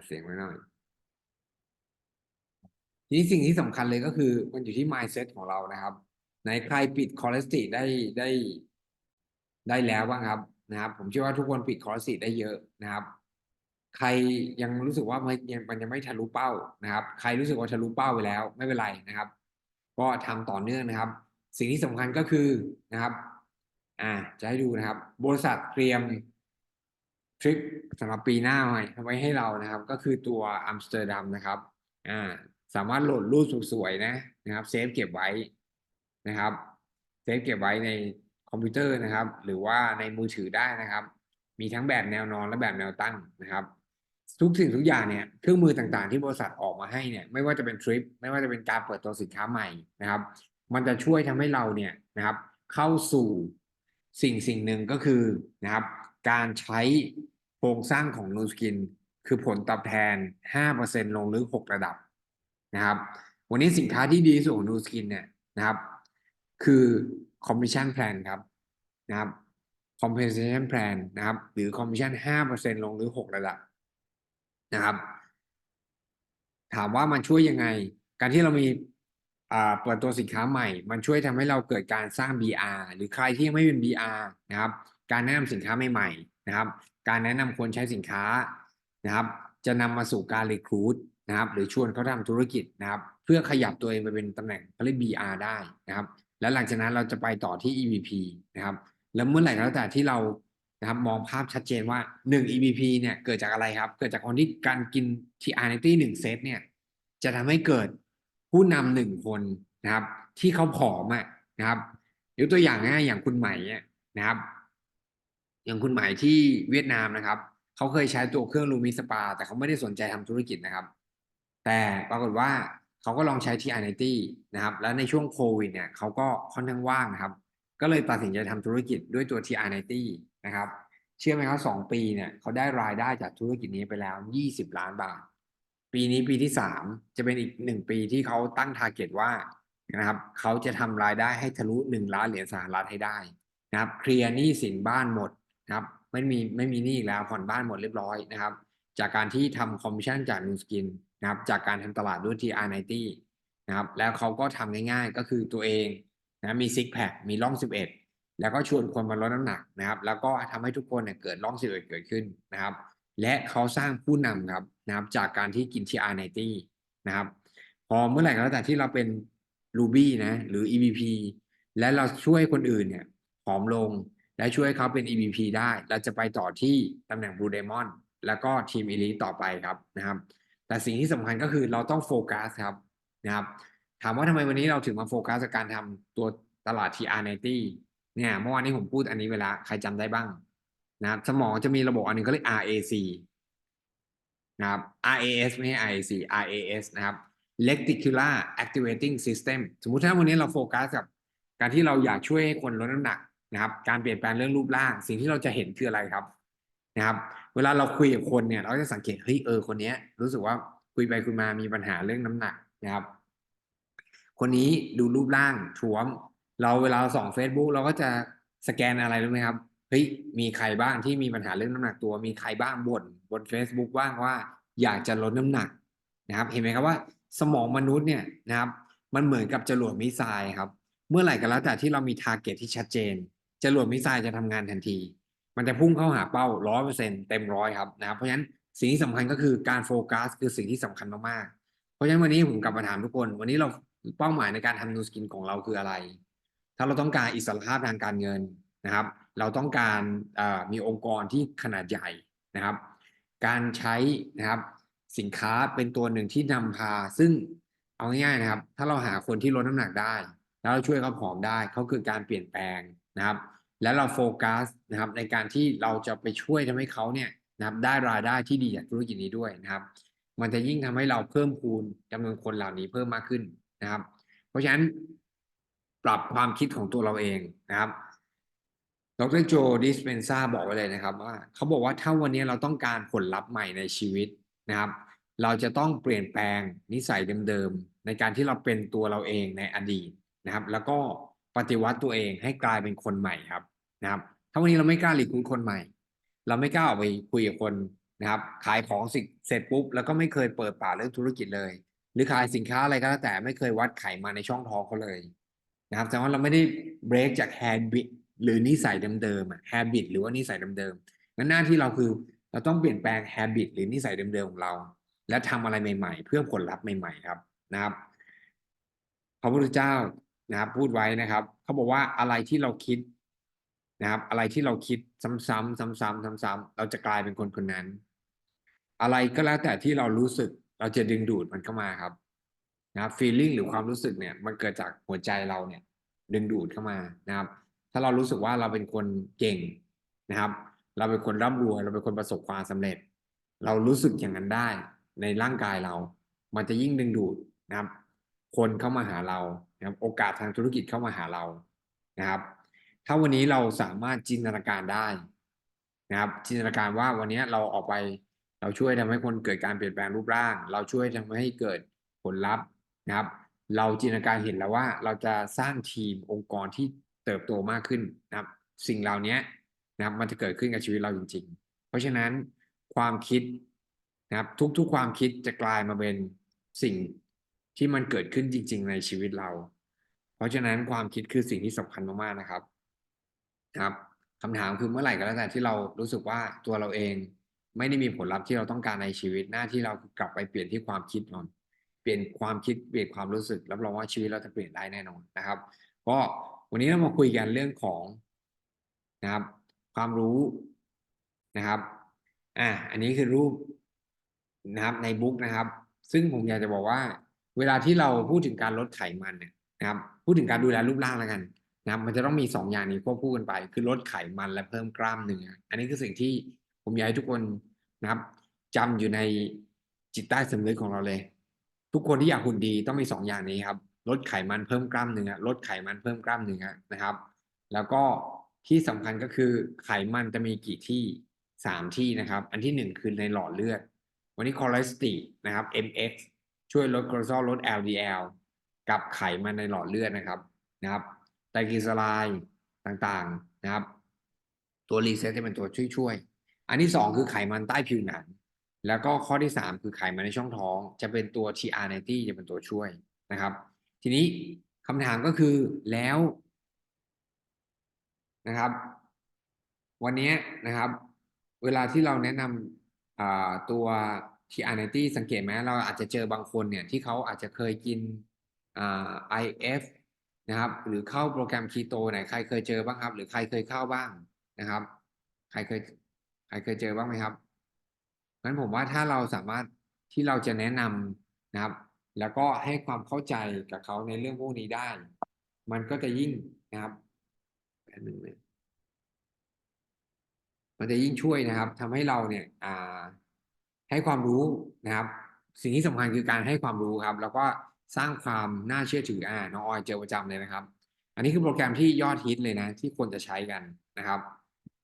ดเสียงไว้หน่อย ทีนี้สิ่งที่สำคัญเลยก็คือ มันอยู่ที่ mindset ของเรานะครับไหนใครปิดคอเลสเติได้ได้ได้แล้วบ้างครับนะครับ ผมเชื่อว่าทุกคนปิดคอเลสเติได้เยอะนะครับ ใครยังรู้สึกว่ามันยังมันยังไม่ทะลุเป้านะครับ ใครรู้สึกว่าทะลุเป้าไปแล้ว ไม่เป็นไรนะครับ ก็ทำต่อเนื่องนะครับ สิ่งที่สำคัญก็คือนะครับ อ่าจะให้ดูนะครับ บริษัทเตรียม ทริปสำหรับปีหน้าไว้ไว้ให้เรานะครับ ก็คือตัวอัมสเตอร์ดัมนะครับอ่าสามารถโหลดรูปสวยๆนะนะครับเซฟเก็บไว้นะครับเซฟเก็บไว้ในคอมพิวเตอร์นะครับ หรือว่าในมือถือได้นะครับ มีทั้งแบบแนวนอนและแบบแนวตั้งนะครับ ทุกสิ่งทุกอย่างเนี่ยเครื่องมือต่างๆที่บริษัทออกมาให้เนี่ยไม่ว่าจะเป็นทริปไม่ว่าจะเป็นการเปิดตัวสินค้าใหม่นะครับ มันจะช่วยทำให้เราเนี่ยนะครับ เข้าสู่สิ่งสิ่งหนึ่งก็คือนะครับ การใช้โครงสร้างของ n u s k i n คือผลตอบแทน 5%ลงลึก 6 ระดับนะครับ วันนี้สินค้าที่ดีที่สุดของ n u s k i n เนี่ยนะครับ คือ commission plan ครับนะครับ compensation plan นะครับ หรือ commission 5%ลงลึก6ระดับนะครับ ถามว่ามันช่วยยังไง การที่เรามีเปิดตัวสินค้าใหม่ มันช่วยทำให้เราเกิดการสร้าง BR หรือใครที่ยังไม่เป็น BR นะครับ การแนะนำสินค้าใหม่ๆนะครับ การแนะนำคนใช้สินค้านะครับ จะนำมาสู่การ recruit นะครับ หรือชวนเขาทำธุรกิจนะครับ เพื่อขยับตัวเองไปเป็นตำแหน่งเขาเรียก BR ได้นะครับ แล้วหลังจากนั้นเราจะไปต่อที่ EVP นะครับ แล้วเมื่อไหร่ก็แล้วแต่ที่เรานะครับมองภาพชัดเจนว่า 1 EVP เนี่ยเกิดจากอะไรครับ เกิดจากคนที่การกิน TRNT หนึ่งเซตเนี่ยจะทำให้เกิดผู้นำหนึ่งคนนะครับ ที่เขาผอมอะนะครับยกตัวอย่างง่ายอย่างคุณใหม่เนี่ยนะครับ อย่างคุณหม่ที่เวียดนามนะครับเขาเคยใช้ตัวเครื่องลูมิสปา แต่เขาไม่ได้สนใจทำธุรกิจนะครับ แต่ปรากฏว่าเขาก็ลองใช้ที่ i 9 0นะครับ แล้วในช่วงโควิดเนี่ยเขาก็ค่อนข้างว่างนะครับ ก็เลยตัดสินใจทำธุรกิจด้วยตัว TR 90นะครับ เชื่อไหมครับสองปีเนี่ยเขาได้รายได้จากธุรกิจนี้ไปแล้ว 20 ล้านบาท ปีนี้ปีที่สามจะเป็นอีกหนึ่งปีที่เขาตั้งทาร์เก็ตว่านะครับเขาจะทำรายได้ให้ทะลุหนึ่งล้านเหรียญสหรัฐให้ได้นะครับเคลียร์หนี้สินบ้านหมด นะครับไม่มีไม่มีหนี้อีกแล้วผ่อนบ้านหมดเรียบร้อยนะครับ จากการที่ทำคอมมิชชั่นจากนูสกินนะครับจากการทำตลาดด้วย TR 90 นะครับแล้วเขาก็ทำง่ายๆ ก็คือตัวเองนะมีซิกแพคมีร่อง 11 แล้วก็ชวนคนมาลดน้ำหนักนะครับ แล้วก็ทำให้ทุกคนเนี่ยเกิดร่อง 11 เกิดขึ้นนะครับ และเขาสร้างผู้นำครับนะครับจากการที่กิน TR 90 นะครับพอเมื่อไหร่ก็แล้วแต่ที่เราเป็น Ruby นะหรือ EVP และเราช่วยคนอื่นเนี่ยผอมลง และช่วยเขาเป็น EVP ได้เราจะไปต่อที่ตำแหน่ง Blue Diamond แล้วก็ทีม Elite ต่อไปครับนะครับ แต่สิ่งที่สำคัญก็คือเราต้องโฟกัสครับนะครับ ถามว่าทำไมวันนี้เราถึงมาโฟกัสกับการทำตัวตลาด TR 90 เนี่ยเมื่อวานนี้ผมพูดอันนี้เวลาใครจำได้บ้างนะครับสมองจะมีระบบอันนึงเขาเรียก RAC นะครับ RAS ไม่ใช่ RAC RAS นะครับ Reticular Activating System สมมุติถ้าวันนี้เราโฟกัสกับ การที่เราอยากช่วยให้คนลดน้ำหนัก นะครับการเปลี่ยนแปลงเรื่องรูปร่าง สิ่งที่เราจะเห็นคืออะไรครับนะครับ เวลาเราคุยกับคนเนี่ยเราจะสังเกตเฮ้ยเออคนนี้รู้สึกว่าคุยไปคุยมามีปัญหาเรื่องน้ำหนักนะครับ คนนี้ดูรูปร่างท้วม เราเวลาส่อง Facebook เราก็จะสแกนอะไรรู้ไหมครับเฮ้ยมีใครบ้างที่มีปัญหาเรื่องน้ำหนักตัว มีใครบ้างบ่นบน Facebook บ้างว่า อยากจะลดน้ำหนักนะครับ เห็นไหมครับว่า สมองมนุษย์เนี่ยนะครับ มันเหมือนกับจรวดมิสไซล์ครับ เมื่อไหร่ก็แล้วแต่ที่เรามีทาร์เก็ตที่ชัดเจน จรวดมิสไซล์จะทำงานทันที มันจะพุ่งเข้าหาเป้าร้อยเปอร์เซ็นเต็มร้อยครับนะครับ เพราะฉะนั้นสิ่งที่สำคัญก็คือการโฟกัสคือสิ่งที่สำคัญมากๆ เพราะฉะนั้นวันนี้ผมกลับมาถามทุกคน วันนี้เราเป้าหมายในการทำนูสกินของเราคืออะไร ถ้าเราต้องการอิสรภาพทางการเงินนะครับ เราต้องการมีองค์กรที่ขนาดใหญ่นะครับ การใช้นะครับสินค้าเป็นตัวหนึ่งที่นำพา ซึ่งเอาง่ายๆนะครับ ถ้าเราหาคนที่ลดน้ำหนักได้ แล้วเราช่วยเขาผอมได้เขาคือการเปลี่ยนแปลงนะครับ แล้วเราโฟกัสนะครับในการที่เราจะไปช่วยทำให้เขาเนี่ยนะครับได้รายได้ที่ดีจากธุรกิจนี้ด้วยนะครับ มันจะยิ่งทำให้เราเพิ่มพูนจำนวนคนเหล่านี้เพิ่มมากขึ้นนะครับ เพราะฉะนั้นปรับความคิดของตัวเราเองนะครับดรโจดิสเปนซ่าบอกไว้เลยนะครับว่าเขาบอกว่าถ้าวันนี้เราต้องการผลลัพธ์ใหม่ในชีวิตนะครับ เราจะต้องเปลี่ยนแปลงนิสัยเดิมๆในการที่เราเป็นตัวเราเองในอดีตนะครับ แล้วก็ปฏิวัติตัวเองให้กลายเป็นคนใหม่ครับ นะครับถ้าวันนี้เราไม่กล้าหลีกคุยคนใหม่ เราไม่กล้าออกไปคุยกับคนนะครับ ขายของสิเสร็จปุ๊บแล้วก็ไม่เคยเปิดป่าเรื่องธุรกิจเลย หรือขายสินค้าอะไรก็แล้วแต่ไม่เคยวัดไขมันในช่องท้องเขาเลยนะครับแสดงว่าเราไม่ได้ break จาก habit หรือนิสัยเดิมๆอะ habit หรือว่านิสัยเดิมๆงั้นหน้าที่เราคือเราต้องเปลี่ยนแปลง habit หรือนิสัยเดิมๆของเรา และทำอะไรใหม่ๆ เพื่อผลลัพธ์ใหม่ๆครับนะครับพระพุทธเจ้านะครับพูดไว้นะครับเขาบอกว่าอะไรที่เราคิด นะครับ อะไรที่เราคิดซ้ำๆซ้ำๆซ้ำๆเราจะกลายเป็นคนคนนั้น อะไรก็แล้วแต่ที่เรารู้สึก เราจะดึงดูดมันเข้ามาครับนะครับ feeling หรือความรู้สึกเนี่ย มันเกิดจากหัวใจเราเนี่ย ดึงดูดเข้ามานะครับ ถ้าเรารู้สึกว่าเราเป็นคนเก่งนะครับ เราเป็นคนร่ำรวยเราเป็นคนประสบความสำเร็จ เรารู้สึกอย่างนั้นได้ในร่างกายเรา มันจะยิ่งดึงดูดนะครับ คนเข้ามาหาเรานะครับ โอกาสทางธุรกิจเข้ามาหาเรานะครับ ถ้าวันนี้เราสามารถจินตนาการได้นะครับจินตนาการว่าวันนี้เราออกไปเราช่วยทำให้คนเกิดการเปลี่ยนแปลงรูปร่าง เราช่วยทำให้เกิดผลลัพธ์นะครับ เราจินตนาการเห็นแล้วว่าเราจะสร้างทีมองค์กรที่เติบโตมากขึ้นนะครับ สิ่งเหล่านี้นะครับ มันจะเกิดขึ้นกับชีวิตเราจริง ๆ เพราะฉะนั้นความคิดนะครับ ทุกๆความคิดจะกลายมาเป็นสิ่งที่มันเกิดขึ้นจริง ๆ ในชีวิตเรา เพราะฉะนั้นความคิดคือสิ่งที่สำคัญมากๆนะครับ ครับคำถามคือเมื่อไหร่ก็แล้วแต่ที่เรารู้สึกว่าตัวเราเอง ไม่ได้มีผลลัพธ์ที่เราต้องการในชีวิตหน้าที่เรากลับไปเปลี่ยนที่ความคิดก่อนเปลี่ยนความคิดเปลี่ยนความรู้สึกรับรองว่าชีวิตเราจะเปลี่ยนได้แน่นอนนะครับ ก็วันนี้เรามาคุยกันเรื่องของนะครับ ความรู้นะครับอะอันนี้คือรูปนะครับในบุ๊กนะครับ ซึ่งผมอยากจะบอกว่า เวลาที่เราพูดถึงการลดไขมันเนี่ยนะครับ พูดถึงการดูแลรูปร่างแล้วกัน นะมันจะต้องมีสองอย่างนี้ควบคู่กันไป คือลดไขมันและเพิ่มกล้ามเนื้ออันนี้คือสิ่งที่ผมอยากให้ทุกคนนะครับจำอยู่ในจิตใต้สำนึกของเราเลย ทุกคนที่อยากหุ่นดีต้องมีสองอย่างนี้ครับ ลดไขมันเพิ่มกล้ามเนื้อลดไขมันเพิ่มกล้ามเนื้อนะครับ แล้วก็ที่สำคัญก็คือไขมันจะมีกี่ที่สามที่นะครับ อันที่หนึ่งคือในหลอดเลือด วันนี้คอเลสเตอรอลนะครับ MX ช่วยลดคอเลสเตอรอลลด LDL กับไขมันในหลอดเลือดนะครับนะครับ ไตรกลีเซอไรด์ต่างๆนะครับ ตัวรีเซ็ตจะเป็นตัวช่วยๆ อันที่สองคือไขมันใต้ผิวหนัง แล้วก็ข้อที่สามคือไขมันในช่องท้อง จะเป็นตัว TR90 จะเป็นตัวช่วยนะครับ ทีนี้คำถามก็คือแล้วนะครับ วันนี้นะครับ เวลาที่เราแนะนำตัว TR90 สังเกตไหมเราอาจจะเจอบางคนเนี่ยที่เขาอาจจะเคยกิน IF นะครับ หรือเข้าโปรแกรมคีโตไหนใครเคยเจอบ้างครับ หรือใครเคยเข้าบ้างนะครับ ใครเคยใครเคยเจอบ้างไหมครับงั้นผมว่าถ้าเราสามารถที่เราจะแนะนำนะครับ แล้วก็ให้ความเข้าใจกับเขาในเรื่องพวกนี้ได้ มันก็จะยิ่งนะครับแป๊บนึงนะมันจะยิ่งช่วยนะครับทำให้เราเนี่ยอ่าให้ความรู้นะครับ สิ่งที่สำคัญคือการให้ความรู้ครับ แล้วก็ สร้างความน่าเชื่อถืออ่าน้องออยเจอประจำเลยนะครับ อันนี้คือโปรแกรมที่ยอดฮิตเลยนะ ที่คนจะใช้กันนะครับ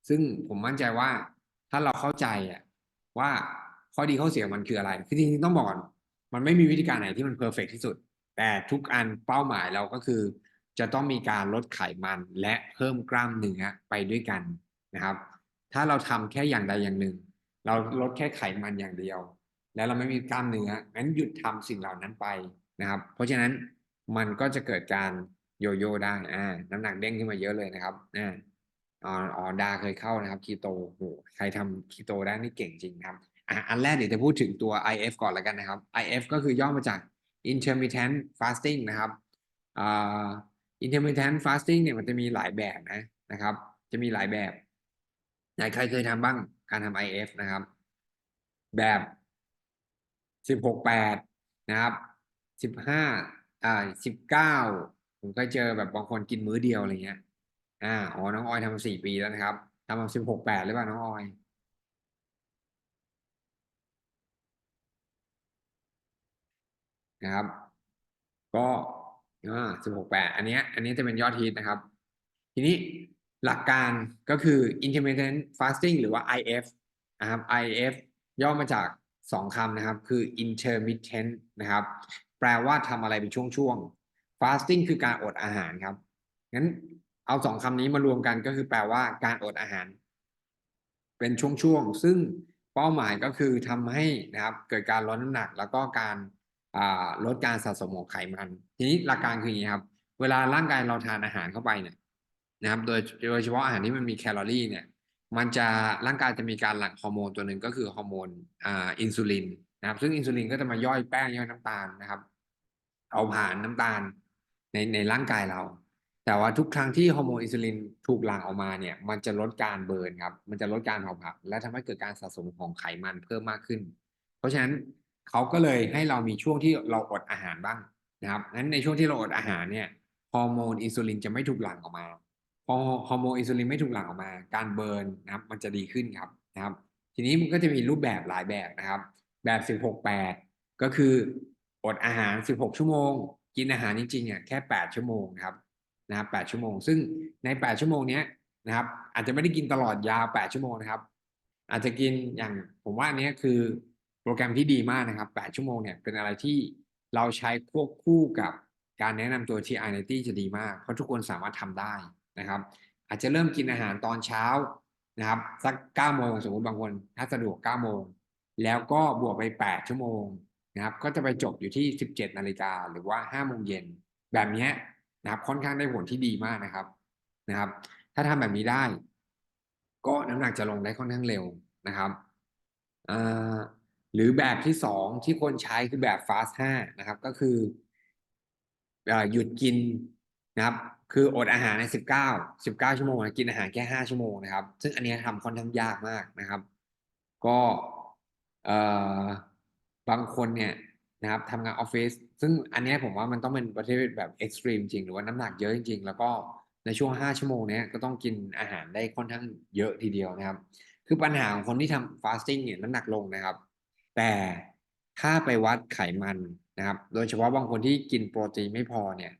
ซึ่งผมมั่นใจว่าถ้าเราเข้าใจอะว่าข้อดีข้อเสียมันคืออะไร คือจริงๆต้องบอกก่อนมันไม่มีวิธีการไหนที่มันเพอร์เฟกที่สุด แต่ทุกอันเป้าหมายเราก็คือ จะต้องมีการลดไขมันและเพิ่มกล้ามเนื้อไปด้วยกันนะครับ ถ้าเราทำแค่อย่างใดอย่างหนึ่ง เราลดแค่ไขมันอย่างเดียว แล้วเราไม่มีกล้ามเนื้องั้นหยุดทำสิ่งเหล่านั้นไป นะครับ เพราะฉะนั้นมันก็จะเกิดการโยโย่ได้อ่าน้ำหนักเด้งขึ้นมาเยอะเลยนะครับอ่าอ๋อดาเคยเข้านะครับคีโตโหใครทำคีโตได้นี่เก่งจริงครับอะอันแรกเดี๋ยวจะพูดถึงตัว IF ก่อนแล้วกันนะครับ IF ก็คือย่อมาจาก intermittent fasting นะครับอ่า intermittent fasting เนี่ยมันจะมีหลายแบบนะนะครับ จะมีหลายแบบไหนใครเคยทำบ้างการทำ IF นะครับ แบบสิบหกแปดนะครับ สิบห้าอ่าสิบเก้าผมก็เจอแบบบางคนกินมื้อเดียวอะไรเงี้ย อ่าอ๋อน้องออยทำมาสี่ปีแล้วนะครับทำมาสิบหกแปดหรือเปล่าน้องออยนะครับ ก็อ่าสิบหกแปดอันเนี้ยอันนี้จะเป็นยอดฮิตนะครับ ทีนี้หลักการก็คือ intermittent fasting หรือว่า IF นะครับ IF ย่อมาจากสองคำนะครับ คือ intermittent นะครับ ลว่าทำอะไรเป็นช่วงๆ fasting คือการอดอาหารครับงั้นเอาสองคำนี้มารวมกันก็คือแปลว่าการอดอาหาร เป็นช่วงๆ ซึ่งเป้าหมายก็คือทำให้นะครับเกิดการลดน้ำหนักแล้วก็การลดการสะสมของไขมัน ทีนี้หลักการคืออย่างนี้ครับ เวลาร่างกายเราทานอาหารเข้าไปเนี่ยนะครับ โดยโดยเฉพาะอาหารที่มันมีแคลอรี่เนี่ย มันจะร่างกายจะมีการหลั่งฮอร์โมนตัวหนึ่งก็คือฮอร์โมนอ่าอินซูลินนะครับ ซึ่งอินซูลินก็จะมาย่อยแป้งย่อยน้ำตาลนะครับ เอาผ่านน้ำตาลในในร่างกายเรา แต่ว่าทุกครั้งที่ฮอร์โมนอินซูลินถูกหลั่งออกมาเนี่ย มันจะลดการเบิร์นครับ มันจะลดการเผาผลาญและทำให้เกิดการสะสมของไขมันเพิ่มมากขึ้น เพราะฉะนั้นเขาก็เลยให้เรามีช่วงที่เราอดอาหารบ้างนะครับงั้นในช่วงที่เราอดอาหารเนี่ยฮอร์โมนอินซูลินจะไม่ถูกหลั่งออกมาพอฮอร์โมนอินซูลินไม่ถูกหลั่งออกมา การเบิร์นนะครับ มันจะดีขึ้นครับนะครับ ทีนี้มันก็จะมีรูปแบบหลายแบบนะครับ แบบ 16 8 ก็คือ อดอาหาร 16 ชั่วโมง กินอาหารจริงๆอะแค่ 8 ชั่วโมงนะครับนะครับ8ชั่วโมง ซึ่งใน 8 ชั่วโมงเนี้ยนะครับอาจจะไม่ได้กินตลอดยาว 8 ชั่วโมงนะครับ อาจจะกินอย่างผมว่านเนี้ยคือโปรแกรมที่ดีมากนะครับ 8 ชั่วโมงเนี่ยเป็นอะไรที่เราใช้ควบคู่กับการแนะนำตัวที่ i 9 0จะดีมาก เพราะทุกคนสามารถทำได้นะครับ อาจจะเริ่มกินอาหารตอนเช้านะครับสัก9โมงสมมติบางคนถ้าสะดวก9โมงแล้วก็บวกไป 8 ชั่วโมง นะครับ ก็จะไปจบอยู่ที่ 17 นาฬิกาหรือว่า5โมงเย็นแบบนี้นะครับ ค่อนข้างได้ผลที่ดีมากนะครับนะครับ ถ้าทำแบบนี้ได้ ก็น้ำหนักจะลงได้ค่อนข้างเร็วนะครับอ่าหรือแบบที่สองที่คนใช้คือแบบ fast 5นะครับ ก็คืออ่าหยุดกินนะครับ คืออดอาหารในสิบเก้าสิบเก้าชั่วโมงกินอาหารแค่ห้าชั่วโมงนะครับ ซึ่งอันเนี้ยทำค่อนข้างยากมากนะครับ ก็เอ่อ บางคนเนี่ยนะครับทำงานออฟฟิศซึ่งอันนี้ผมว่ามันต้องเป็นประเภทแบบเอ็กซ์ตรีมจริง หรือว่าน้ำหนักเยอะจริง ๆ แล้วก็ในช่วงห้าชั่วโมงเนี้ยก็ต้องกินอาหารได้ค่อนข้างเยอะทีเดียวนะครับ คือปัญหาของคนที่ทำฟาสติ้งเนี่ยน้ำหนักลงนะครับ แต่ถ้าไปวัดไขมันนะครับ โดยเฉพาะบางคนที่กินโปรตีนไม่พอเนี่ย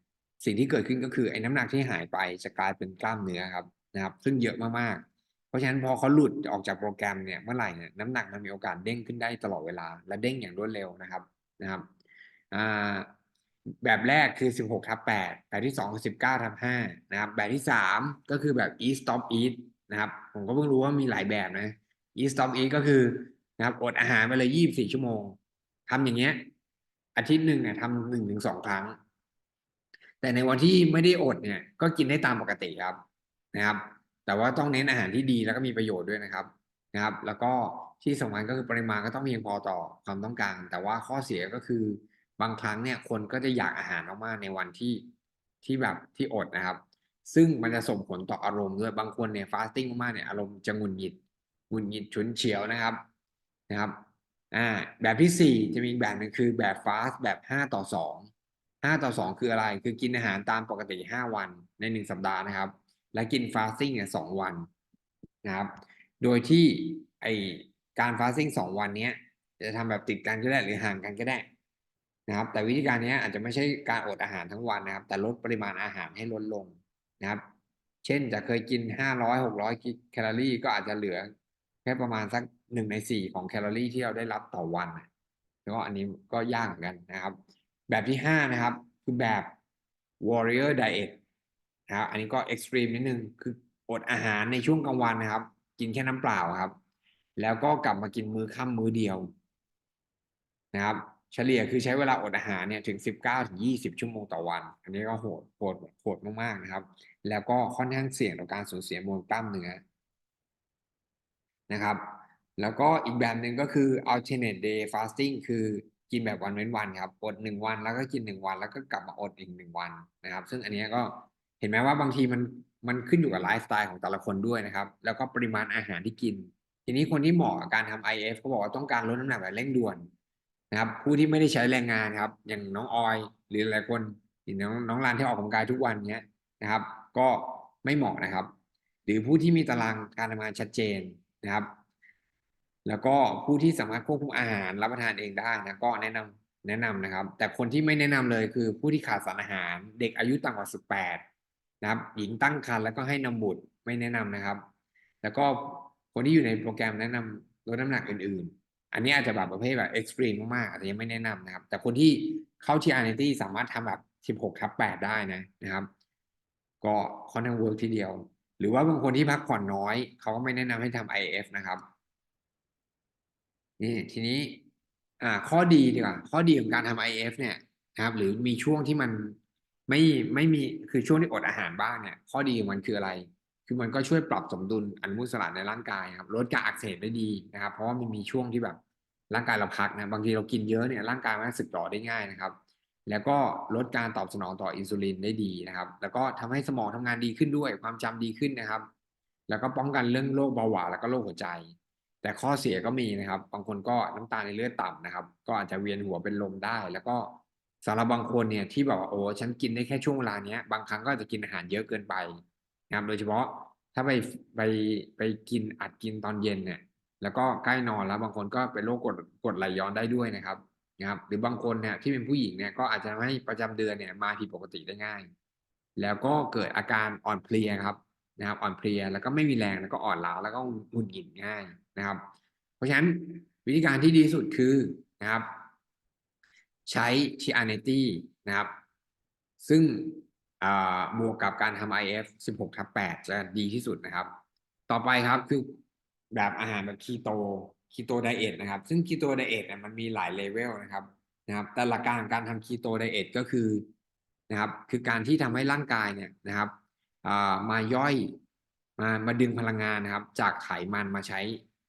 สิ่งที่เกิดขึ้นก็คือไอ้น้ำหนักที่หายไปจะกลายเป็นกล้ามเนื้อครับนะครับ ซึ่งเยอะมากๆ เพราะฉะนั้นพอเขาหลุดออกจากโปรแกรมเนี่ยเมื่อไหร่เนี่ยน้ำหนักมันมีโอกาสเด้งขึ้นได้ตลอดเวลา และเด้งอย่างรวดเร็วนะครับนะครับแบบแรกคือ 16ทับ8แบบที่2คือ 19ทับ5นะครับ แบบที่ 3 ก็คือแบบ eat stop eat นะครับ ผมก็เพิ่งรู้ว่ามีหลายแบบนะ eat stop eat ก็คือนะครับอดอาหารไปเลย 24 ชั่วโมงทำอย่างเงี้ย อาทิตย์หนึ่งเนี่ยทำหนึ่งถึงสองครั้ง แต่ในวันที่ไม่ได้อดเนี่ย ก็กินได้ตามปกติครับนะครับ แต่ว่าต้องเน้นอาหารที่ดีแล้วก็มีประโยชน์ด้วยนะครับนะครับ แล้วก็ที่สำคัญก็คือปริมาณก็ต้องเพียงพอต่อความต้องการ แต่ว่าข้อเสียก็คือบางครั้งเนี่ยคนก็จะอยากอาหารมากๆในวันที่ที่แบบที่อดนะครับ ซึ่งมันจะส่งผลต่ออารมณ์ด้วยบางคนเนี่ยฟาสติ้งมากๆเนี่ยอารมณ์จะหงุดหงิดหงุดหงิดฉุนเฉียวนะครับนะครับอ่าแบบที่สี่จะมีแบบหนึ่งคือแบบฟาสแบบห้าต่อสองห้าต่อสองคืออะไร คือกินอาหารตามปกติห้าวันในหนึ่งสัปดาห์นะครับ และกินฟาสติ้งเนี่ยสองวันนะครับ โดยที่ไอการฟาสติ้งสองวันเนี้ยจะทำแบบติดกันก็ได้หรือห่างกันก็ได้นะครับ แต่วิธีการนี้อาจจะไม่ใช่การอดอาหารทั้งวันนะครับ แต่ลดปริมาณอาหารให้ลดลงนะครับ เช่นจะเคยกินห้าร้อยหกร้อยแคลอรี่ ก็อาจจะเหลือแค่ประมาณสักหนึ่งในสี่ของแคลอรี่ที่เราได้รับต่อวันแล้วก็อันนี้ก็ยากเหมือนกันนะครับ แบบที่ห้านะครับ คือแบบ warrior diet นะครับอันนี้ก็ extreme นิดนึงคืออดอาหารในช่วงกลางวันนะครับ กินแค่น้ำเปล่าครับ แล้วก็กลับมากินมื้อค่ำมื้อเดียวนะครับ เฉลี่ยคือใช้เวลาอดอาหารเนี่ยถึง 19ถึง20 ชั่วโมงต่อวัน อันนี้ก็โหดโหดโหดมากๆนะครับ แล้วก็ค่อนข้างเสี่ยงต่อการสูญเสียมวลกล้ามเนื้อนะครับ แล้วก็อีกแบบหนึ่งก็คือ alternate day fasting คือกินแบบวันเว้นวันครับ อดหนึ่งวันแล้วก็กินหนึ่งวัน แล้วก็กลับมาอดอีกหนึ่งวันนะครับ ซึ่งอันนี้ก็ เห็นไหมว่าบางทีมันมันขึ้นอยู่กับไลฟ์สไตล์ของแต่ละคนด้วยนะครับ แล้วก็ปริมาณอาหารที่กิน ทีนี้คนที่เหมาะกับการทำ IF ก็บอกว่าต้องการลดน้ำหนักแบบเร่งด่วนนะครับ ผู้ที่ไม่ได้ใช้แรงงานครับ อย่างน้องออย หรือหลายคนหรือน้องน้องรานที่ออกกำลังกายทุกวันเนี้ยนะครับ ก็ไม่เหมาะนะครับ หรือผู้ที่มีตารางการทำงานชัดเจนนะครับ แล้วก็ผู้ที่สามารถควบคุมอาหารรับประทานเองได้นะก็แนะนำแนะนำนะครับ แต่คนที่ไม่แนะนำเลยคือผู้ที่ขาดสารอาหาร เด็กอายุต่ำกว่า 18 นะครับ หญิงตั้งครรภ์แล้วก็ให้นมบุตรไม่แนะนำนะครับ แล้วก็คนที่อยู่ในโปรแกรมแนะนำลดน้ำหนักอื่น ๆ อันนี้อาจจะแบบประเภทแบบเอ็กซ์ตรีมมากๆอาจจะยังไม่แนะนำนะครับ แต่คนที่เข้าที่อาร์เนตี้สามารถทำแบบ16ทับ8ได้นะนะครับ ก็ค่อนข้างเวิร์กทีเดียว หรือว่าบางคนที่พักผ่อนน้อย เขาก็ไม่แนะนำให้ทำ IF นะครับนี่ทีนี้อ่าข้อดีดีกว่าข้อดีของการทำ IF เนี่ยนะครับ หรือมีช่วงที่มัน ไม่ไม่มีคือช่วงที่อดอาหารบ้างเนี่ย ข้อดีของมันคืออะไร คือมันก็ช่วยปรับสมดุลอนุมูลอิสระในร่างกายครับลดการอักเสบได้ดีนะครับ เพราะว่ามันมีช่วงที่แบบร่างกายเราพักนะบางทีเรากินเยอะเนี่ยร่างกายมันสึกหรอได้ง่ายนะครับ แล้วก็ลดการตอบสนองต่ออินซูลินได้ดีนะครับ แล้วก็ทำให้สมองทำงานดีขึ้นด้วย ความจำดีขึ้นนะครับ แล้วก็ป้องกันเรื่องโรคเบาหวานแล้วก็โรคหัวใจ แต่ข้อเสียก็มีนะครับ บางคนก็น้ำตาลในเลือดต่ำนะครับ ก็อาจจะเวียนหัวเป็นลมได้ แล้วก็ สำหรับบางคนเนี่ยที่บอกว่าโอ้ฉันกินได้แค่ช่วงเวลาเนี้ยบางครั้งก็จะกินอาหารเยอะเกินไปนะครับโดยเฉพาะถ้าไปไปไปกินอัดกินตอนเย็นเนี่ย แล้วก็ใกล้นอนแล้วบางคนก็เป็นโรคกดกดไหลย้อนได้ด้วยนะครับนะครับ หรือบางคนเนี่ยที่เป็นผู้หญิงเนี่ยก็อาจจะทำให้ประจำเดือนเนี่ยมาผิดปกติได้ง่าย แล้วก็เกิดอาการอ่อนเพลียครับนะครับอ่อนเพลียแล้วก็ไม่มีแรงแล้วก็อ่อนล้าแล้วก็หงุดหงิดง่ายนะครับ เพราะฉะนั้นวิธีการที่ดีสุดคือนะครับ ใช้ t r n e t y นะครับ ซึ่งบวกกับการทำ IF 16ทับ8จะดีที่สุดนะครับ ต่อไปครับคือแบบอาหารแบบคีโตคีโตไดเอทนะครับ ซึ่งคีโตไดเอทเนี่ยมันมีหลายเลเวลนะครับนะครับ แต่หลักการการทำคีโตไดเอทก็คือนะครับ คือการที่ทำให้ร่างกายเนี่ยนะครับมาย่อยมามาดึงพลังงานนะครับ จากไขมันมาใช้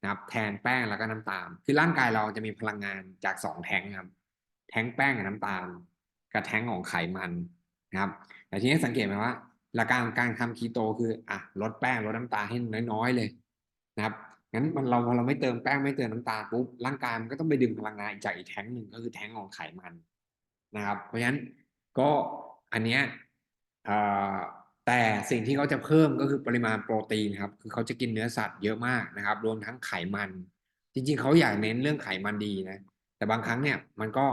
นะครับ แทนแป้งแล้วก็น้ำตาล คือร่างกายเราจะมีพลังงานจากสองแท้งครับ แท้งแป้งกับน้ำตาล กับแท้งของไขมันนะครับ แต่ทีนี้สังเกตไหมว่าหลักการของการทำคีโตคืออะลดแป้งลดน้ำตาลให้น้อยๆเลยนะครับงั้นมันเราพอเราไม่เติมแป้งไม่เติมน้ำตาลปุ๊บร่างกายมันก็ต้องไปดึงพลังงานจากอีกแท้งหนึ่งก็คือแท้งของไขมันนะครับ เพราะฉะนั้นก็อันเนี้ยแต่สิ่งที่เขาจะเพิ่มก็คือปริมาณโปรตีนครับ คือเขาจะกินเนื้อสัตว์เยอะมากนะครับ รวมทั้งไขมัน จริงๆ เขาอยากเน้นเรื่องไขมันดีนะ แต่บางครั้งเนี่ยมันก็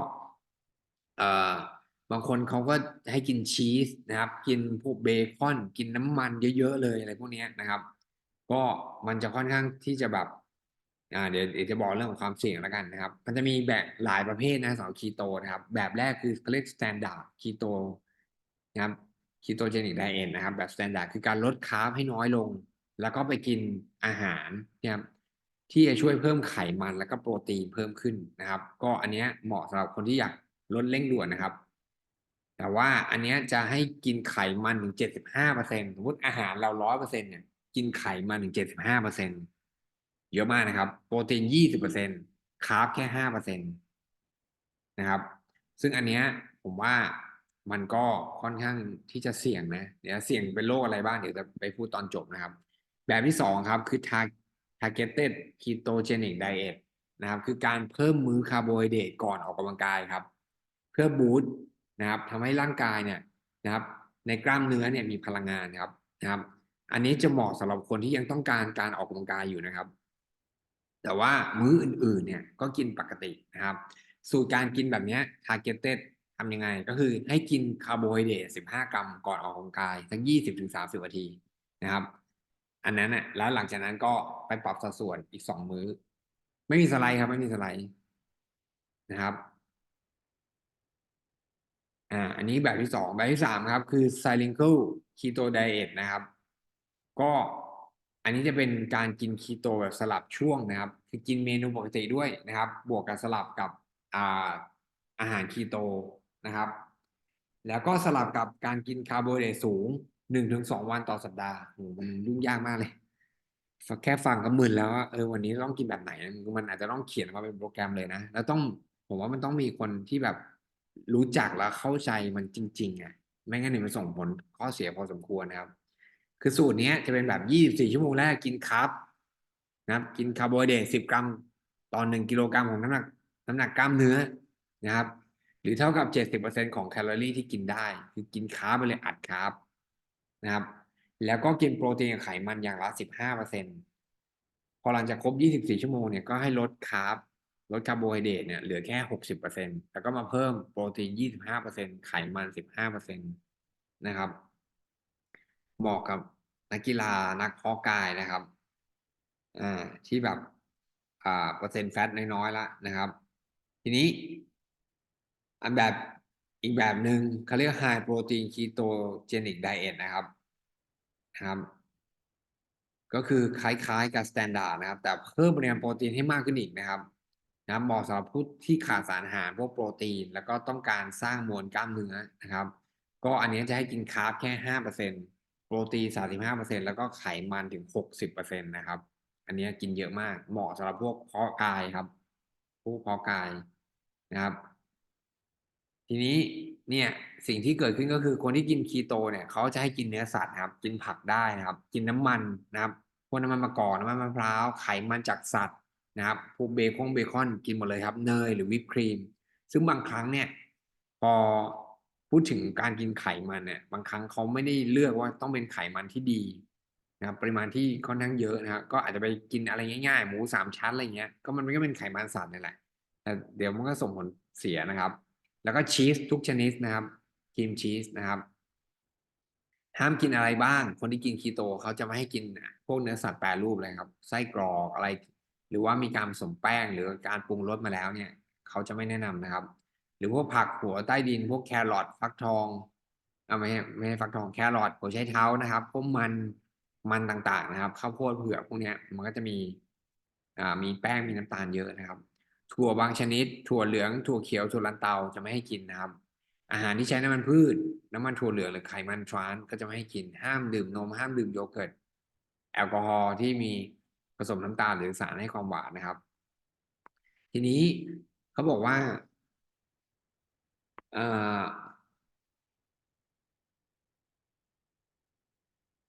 บางคนเขาก็ให้กินชีสนะครับ กินพวกเบคอน กินน้ำมันเยอะๆเลยอะไรพวกนี้นะครับ ก็มันจะค่อนข้างที่จะแบบอ่าเดี๋ยวเดี๋ยวจะบอกเรื่องของความเสี่ยงแล้วกันนะครับ มันจะมีแบบหลายประเภทนะสำหรับคีโตนะครับ แบบแรกคือเขาเรียกสแตนดาร์ดคีโตนะครับคีโตเจนิกไดเอทนะครับ แบบสแตนดาร์ดคือการลดคาร์บให้น้อยลง แล้วก็ไปกินอาหารนะครับที่จะช่วยเพิ่มไขมันแล้วก็โปรตีนเพิ่มขึ้นนะครับ ก็อันเนี้ยเหมาะสำหรับคนที่อยาก ลดเร่งด่วนนะครับ แต่ว่าอันนี้จะให้กินไขมันถึงเจ็ดสิบห้าเปอร์เซ็นสมมติอาหารเราร้อยเปอร์เซ็นเนี่ยกินไขมันถึงเจ็ดสิบห้าเปอร์เซ็นเยอะมากนะครับ โปรตีนยี่สิบเปอร์เซ็นคาร์บแค่ห้าเปอร์เซ็นตนะครับ ซึ่งอันเนี้ยผมว่ามันก็ค่อนข้างที่จะเสี่ยงนะ เดี๋ยวเสี่ยงเป็นโรคอะไรบ้างเดี๋ยวจะไปพูดตอนจบนะครับ แบบที่สองครับคือ targeted ketogenic diet นะครับ คือการเพิ่มมื้อคาร์โบไฮเดรตก่อนออกกำลังกายครับ เพื่อบูตนะครับทำให้ร่างกายเนี่ยนะครับ ในกล้ามเนื้อเนี่ยมีพลังงานครับนะครับ อันนี้จะเหมาะสำหรับคนที่ยังต้องการการออกกำลังกายอยู่นะครับ แต่ว่ามื้ออื่นๆเนี่ยก็กินปกตินะครับ สูตรการกินแบบนี้ targeted ทำยังไง ก็คือให้กินคาร์โบไฮเดรต15 กรัมก่อนออกกำลังกายสัก20-30นาทีนะครับ อันนั้นน่ะแล้วหลังจากนั้นก็ไปปรับสัดส่วนอีกสองมื้อ ไม่มีสไลด์ครับ ไม่มีสไลด์นะครับ อ่าอันนี้แบบที่สองแบบที่สามครับ คือ Cyclical Keto Diet นะครับ ก็อันนี้จะเป็นการกินคีโตแบบสลับช่วงนะครับ คือกินเมนูปกติด้วยนะครับ บวกกับสลับกับอ่าอาหารคีโตนะครับ แล้วก็สลับกับการกินคาร์โบไฮเดรตสูงหนึ่งถึงสองวันต่อสัปดาห์โหมันยุ่งยากมากเลยแค่ฟังก็มึนแล้วว่าเออวันนี้ต้องกินแบบไหน มันอาจจะต้องเขียนมาเป็นโปรแกรมเลยนะ แล้วต้องผมว่ามันต้องมีคนที่แบบ รู้จักและเข้าใจมันจริงๆอะไม่งั้นเนี่ยมันส่งผลข้อเสียพอสมควรนะครับ คือสูตรนี้จะเป็นแบบ 24 ชั่วโมงแรกกินคาร์บนะครับกินคาร์โบไฮเดรต10 กรัมต่อ1กิโลกรัมของน้ำหนักน้ำหนักกล้ามเนื้อนะครับ หรือเท่ากับ 70%ของแคลอรี่ที่กินได้ คือกินคาร์บไปเลยอัดคาร์บนะครับ แล้วก็กินโปรตีนกับไขมันอย่างละ 15%พอหลังจากครบ 24 ชั่วโมงเนี่ยก็ให้ลดคาร์บ ลดคาร์โบไฮเดรตเนี่ยเหลือแค่60%แล้วก็มาเพิ่มโปรตีน25%ไขมัน15%นะครับ เหมาะกับนักกีฬานักเพาะกายนะครับอ่าที่แบบอ่าเปอร์เซ็นต์แฟตน้อยๆละนะครับ ทีนี้ อันแบบอีกแบบหนึ่งเขาเรียก High Protein Ketogenic Diet นะครับนะครับ ก็คือคล้ายๆกับ Standard นะครับ แต่เพิ่มปริมาณโปรตีนให้มากขึ้นอีกนะครับ นะเหมาะสำหรับผู้ที่ขาดสารอาหารพวกโปรตีน แล้วก็ต้องการสร้างมวลกล้ามเนื้อนะครับ ก็อันนี้จะให้กินคาร์บแค่ห้าเปอร์เซ็นโปรตีนสามสิบห้าเปอร์เซ็นแล้วก็ไขมันถึงหกสิบเปอร์เซ็นตนะครับ อันนี้กินเยอะมากเหมาะสำหรับพวกเพาะกายครับ ผู้เพาะกายนะครับ ทีนี้เนี่ยสิ่งที่เกิดขึ้นก็คือคนที่กินคีโตเนี่ยเขาจะให้กินเนื้อสัตว์ครับ กินผักได้นะครับ กินน้ำมันนะครับพวกน้ำมันมะกอกน้ำมันมะพร้าวไขมันจากสัตว์ นะครับพวกเบคอนเบคอนกินหมดเลยครับเนยหรือวิปครีม ซึ่งบางครั้งเนี่ยพอพูดถึงการกินไขมันเนี่ยบางครั้งเขาไม่ได้เลือกว่าต้องเป็นไขมันที่ดีนะครับปริมาณที่ค่อนข้างเยอะนะครับก็อาจจะไปกินอะไรง่ายๆ หมูสามชั้นอะไรเงี้ยก็มันก็เป็นไขมันสัตว์นี่แหละแต่เดี๋ยวมันก็ส่งผลเสียนะครับ แล้วก็ชีสทุกชนิดนะครับครีมชีสนะครับ ห้ามกินอะไรบ้าง คนที่กินคีโตเขาจะไม่ให้กินพวกเนื้อสัตว์แปรรูปเลยครับไส้กรอกอะไร รือว่ามีการผสมแป้งหรือการปรุงรสมาแล้วเนี่ยเขาจะไม่แนะนำนะครับ หรือพวกผักหัวใต้ดินพวกแครอทฟักทองเอาไม่ใช่ไม่ใช่ฟักทองแครอทหัวไชเท้านะครับพวกมันมันต่างๆนะครับข้าวโพดเผือกพวกเนี้ยมันก็จะมีอ่ามีแป้งมีน้ำตาลเยอะนะครับ ถั่วบางชนิด ถั่วเหลืองถั่วเขียวถั่วลันเตาจะไม่ให้กินนะครับ อาหารที่ใช้น้ำมันพืช น้ำมันถั่วเหลืองหรือไขมันทรานส์ก็จะไม่ให้กินห้ามดื่มนมห้ามดื่มโยเกิร์ตแอลกอฮอล์ที่มี สมน้ำตาลหรือสารให้ความหวานนะครับ ทีนี้เขาบอกว่าเอ่อ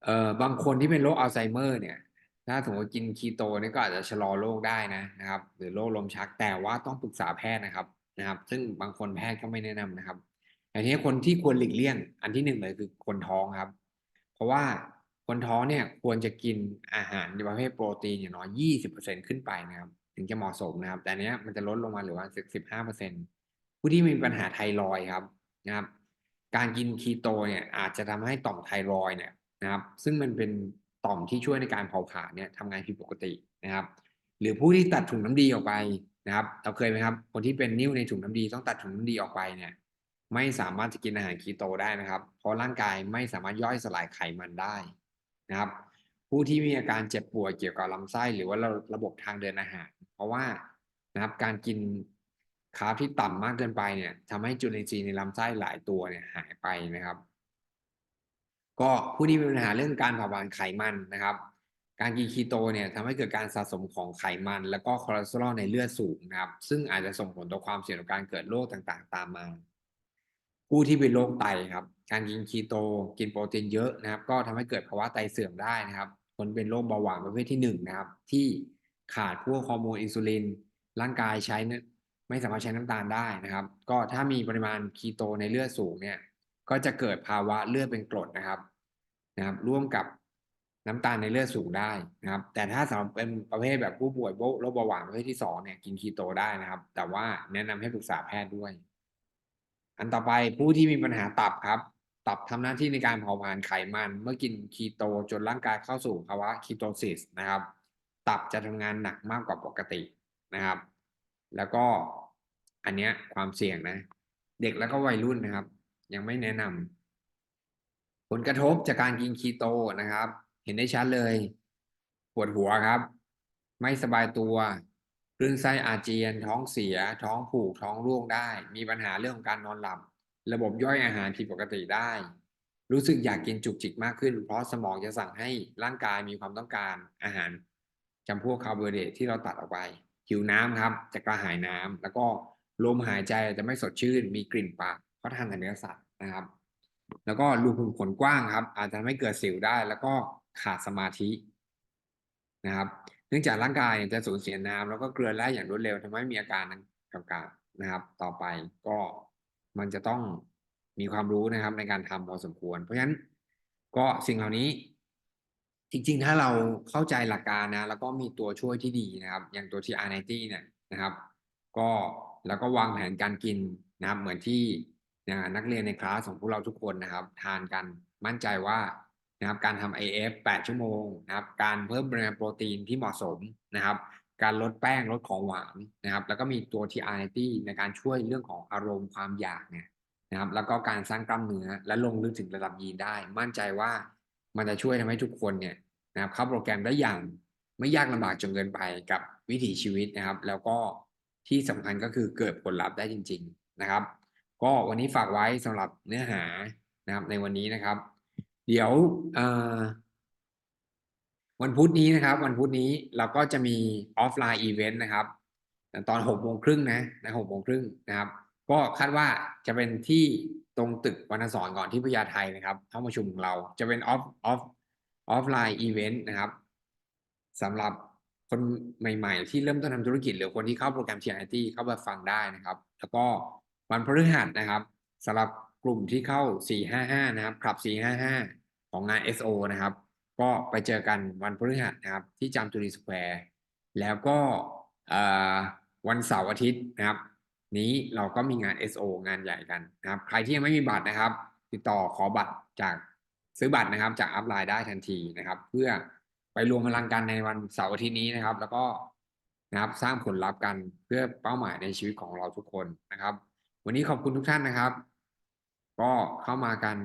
เอ่อบางคนที่เป็นโรคอัลไซเมอร์ เนี่ย ถ้าสมมติกินคีโตเนี่ยก็อาจจะชะลอโรคได้นะนะครับ หรือโรคลมชักแต่ว่าต้องปรึกษาแพทย์นะครับนะครับ ซึ่งบางคนแพทย์ก็ไม่แนะนำนะครับอย่างนี้คนที่ควรหลีกเลี่ยง อันที่หนึ่งเลยคือคนท้องครับ เพราะว่า คนท้องเนี่ยควรจะกินอาหารในประเภทโปรตีนอย่างน้อยยี่สิบเปอร์เซ็นขึ้นไปนะครับ ถึงจะเหมาะสมนะครับ แต่เนี้ยมันจะลดลงมาเหลือว่าสิบห้าเปอร์เซ็นผู้ที่มีปัญหาไทรอยครับนะครับ การกินคีโตเนี่ยอาจจะทำให้ต่อมไทรอยเนี่ยนะครับ ซึ่งมันเป็นต่อมที่ช่วยในการเผาผลาญเนี่ยทำงานผิดปกตินะครับ หรือผู้ที่ตัดถุงน้ำดีออกไปนะครับ เราเคยไหมครับ คนที่เป็นนิ่วในถุงน้ำดีต้องตัดถุงน้ำดีออกไปเนี่ยไม่สามารถจะกินอาหารคีโตได้นะครับ เพราะร่างกายไม่สามารถย่อยสลายไขมันได้ นะครับ ผู้ที่มีอาการเจ็บป่วยเกี่ยวกับลำไส้หรือว่าระบบทางเดินอาหาร เพราะว่านะครับการกินคาร์บที่ต่ำมากเกินไปเนี่ยทำให้จุลินทรีย์ในลำไส้หลายตัวเนี่ยหายไปนะครับ ก็ผู้ที่มีปัญหาเรื่องการเผาผลาญไขมันนะครับ การกินคีโตเนี่ยทำให้เกิดการสะสมของไขมัน แล้วก็คอเลสเตอรอลในเลือดสูงนะครับ ซึ่งอาจจะส่งผลต่อความเสี่ยงต่อการเกิดโรคต่างๆ ตามมา ผู้ที่เป็นโรคไตครับ การกินคีโตกินโปรตีนเยอะนะครับ ก็ทำให้เกิดภาวะไตเสื่อมได้นะครับ คนเป็นโรคเบาหวานประเภทที่หนึ่งนะครับ ที่ขาดพวกฮอร์โมนอินซูลินร่างกายใช้ไม่สามารถใช้น้ำตาลได้นะครับ ก็ถ้ามีปริมาณคีโตในเลือดสูงเนี่ยก็จะเกิดภาวะเลือดเป็นกรดนะครับนะครับ ร่วมกับน้ำตาลในเลือดสูงได้นะครับ แต่ถ้าสำหรับเป็นประเภทแบบผู้ป่วยโรคเบาหวานประเภทที่สองเนี่ยกินคีโตได้นะครับ แต่ว่าแนะนำให้ปรึกษาแพทย์ด้วย อันต่อไปผู้ที่มีปัญหาตับครับ ตับทำหน้าที่ในการเผาผลาญไขมัน เมื่อกินคีโตจนร่างกายเข้าสู่ภาวะคีโตซิสนะครับ ตับจะทำงานหนักมากกว่าปกตินะครับ แล้วก็อันเนี้ยความเสี่ยงนะ เด็กแล้วก็วัยรุ่นนะครับ ยังไม่แนะนำผลกระทบจากการกินคีโตนะครับ เห็นได้ชัดเลย ปวดหัวครับ ไม่สบายตัวคลื่นไส้อาเจียน ท้องเสีย ท้องผูกท้องร่วงได้ มีปัญหาเรื่องของการนอนหลับ ระบบย่อยอาหารผิดปกติได้ รู้สึกอยากกินจุกจิกมากขึ้น เพราะสมองจะสั่งให้ร่างกายมีความต้องการอาหารจำพวกคาร์โบไฮเดรตที่เราตัดออกไปหิวน้ำครับจะกระหายน้ำแล้วก็ลมหายใจจะไม่สดชื่น มีกลิ่นปากเพราะทานแต่เนื้อสัตว์นะครับ แล้วก็รูขุมขนกว้างครับ อาจจะทำให้เกิดสิวได้ แล้วก็ขาดสมาธินะครับ เนื่องจากร่างกายจะสูญเสียน้ำแล้วก็เกลือแร่อย่างรวดเร็วทำให้มีอาการกำกับนะครับ ต่อไปก็ มันจะต้องมีความรู้นะครับในการทำพอสมควร เพราะฉะนั้นก็สิ่งเหล่านี้ จริง ๆ ถ้าเราเข้าใจหลักการนะ แล้วก็มีตัวช่วยที่ดีนะครับ อย่างตัว TR90 เนี่ยนะครับ ก็แล้วก็วางแผนการกินนะครับ เหมือนที่นักเรียนในคลาสของพวกเราทุกคนนะครับ ทานกันมั่นใจว่านะครับ การทำ IF 8 ชั่วโมงนะครับ การเพิ่มปริมาณโปรตีนที่เหมาะสมนะครับ การลดแป้งลดของหวานนะครับ แล้วก็มีตัว TRT ในการช่วยเรื่องของอารมณ์ความอยากเนี่ยนะครับ แล้วก็การสร้างกล้ามเนื้อและลงลึกถึงระดับยีนได้ มั่นใจว่ามันจะช่วยทำให้ทุกคนเนี่ยนะครับเข้าโปรแกรมได้อย่างไม่ยากลำบากจนเกินไปกับวิถีชีวิตนะครับ แล้วก็ที่สำคัญก็คือเกิดผลลัพธ์ได้จริง ๆนะครับ ก็วันนี้ฝากไว้สำหรับเนื้อหานะครับในวันนี้นะครับ เดี๋ยวอ่อ วันพุธนี้นะครับ วันพุธนี้เราก็จะมีออฟไลน์อีเวนต์นะครับตอนหกโมงครึ่งนะนะหกโมงครึ่งนะครับ ก็คาดว่าจะเป็นที่ตรงตึกวรรณสอนก่อนที่พญาไทนะครับห้องประชุมของเราจะเป็นออฟออฟออฟไลน์อีเวนต์นะครับสำหรับคนใหม่ๆ ที่เริ่มต้นทำธุรกิจ หรือคนที่เข้าโปรแกรม TIT เข้ามาฟังได้นะครับ แล้วก็วันพฤหัสนะครับสำหรับกลุ่มที่เข้า 455 นะครับคลับ 455 ของงาน SO นะครับ ก็ไปเจอกันวันพฤหัสนะครับ ที่จามจุรีสแควร์แล้วก็วันเสาร์อาทิตย์นะครับ นี้เราก็มีงาน SO งานใหญ่กันนะครับ ใครที่ยังไม่มีบัตรนะครับ ติดต่อขอบัตรจากซื้อบัตรนะครับ จากอัพไลน์ได้ทันทีนะครับ เพื่อไปรวมพลังกันในวันเสาร์อาทิตย์นี้นะครับ แล้วก็นะครับสร้างผลลัพธ์กันเพื่อเป้าหมายในชีวิตของเราทุกคนนะครับ วันนี้ขอบคุณทุกท่านนะครับ ก็เข้ามากัน